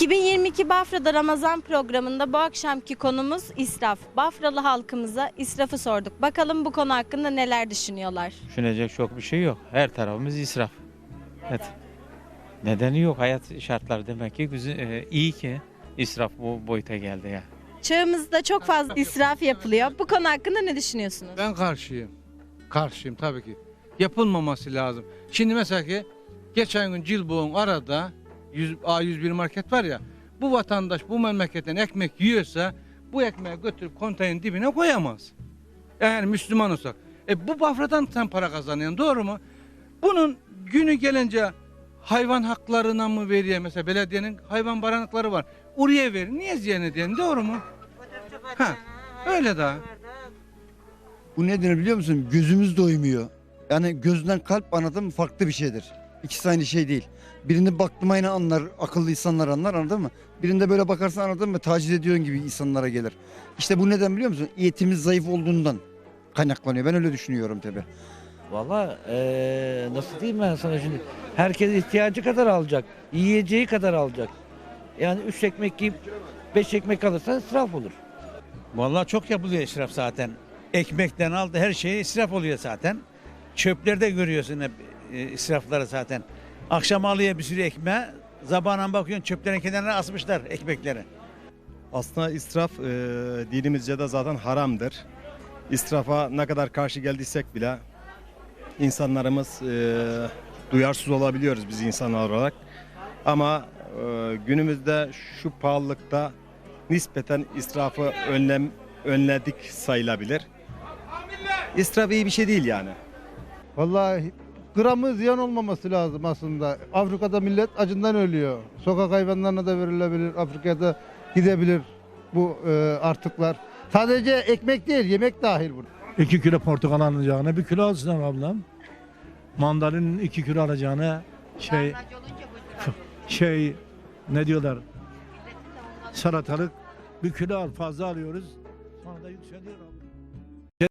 2022 Bafra'da Ramazan programında bu akşamki konumuz israf. Bafralı halkımıza israfı sorduk. Bakalım bu konu hakkında neler düşünüyorlar? Düşünecek çok bir şey yok. Her tarafımız israf. Evet. Nedeni yok. Hayat şartları demek ki güzel, e, iyi ki israf bu boyuta geldi ya. Çağımızda çok fazla israf yapılıyor. Bu konu hakkında ne düşünüyorsunuz? Ben karşıyım. Karşıyım tabii ki. Yapılmaması lazım. Şimdi mesela ki geçen gün Cilboğ'un arada 100, A101 market var ya bu vatandaş bu memleketten ekmek yiyorsa bu ekmeği götürüp konteynerin dibine koyamaz. Yani Müslüman olsak. E bu bafradan sen para kazanıyorsun doğru mu? Bunun günü gelince hayvan haklarına mı veriyor mesela belediyenin hayvan barınakları var. Oraya verin. Niye ziyan ediyorsun doğru mu? Ha, öyle daha. Bu nedir biliyor musun? Gözümüz doymuyor. Yani gözden kalp anladın farklı bir şeydir. İkisi aynı şey değil. Birinde bakmayını anlar, akıllı insanlar anlar anladın mı? Birinde böyle bakarsan anladın mı? Taciz ediyorsun gibi insanlara gelir. İşte bu neden biliyor musun? Eğitimimiz zayıf olduğundan kaynaklanıyor. Ben öyle düşünüyorum tabii. Valla eee, nasıl diyeyim ben sana şimdi? Herkes ihtiyacı kadar alacak. Yiyeceği kadar alacak. Yani üç ekmek yiyip beş ekmek alırsa israf olur. Vallahi çok yapılıyor israf zaten. Ekmekten aldı her şey israf oluyor zaten. Çöplerde görüyorsun hep e, israfları zaten. Akşam alıyor bir sürü ekmeği. Zabana bakıyorsun çöplerin kenarına asmışlar ekmekleri. Aslında israf e, dinimizce de zaten haramdır. İsrafa ne kadar karşı geldiysek bile insanlarımız e, duyarsız olabiliyoruz biz insanlar olarak. Ama e, günümüzde şu pahalılıkta nispeten israfı önlem önledik sayılabilir. İsraf iyi bir şey değil yani. Vallahi gramı ziyan olmaması lazım aslında. Afrika'da millet acından ölüyor. Sokak hayvanlarına da verilebilir. Afrika'da gidebilir bu e, artıklar. Sadece ekmek değil, yemek dahil burada. 2 kilo portakal alacağına bir kilo alsın ablam. Mandalinin 2 kilo alacağına şey şey ne diyorlar salatalık bir kilo al fazla alıyoruz sonra da yükseliyor.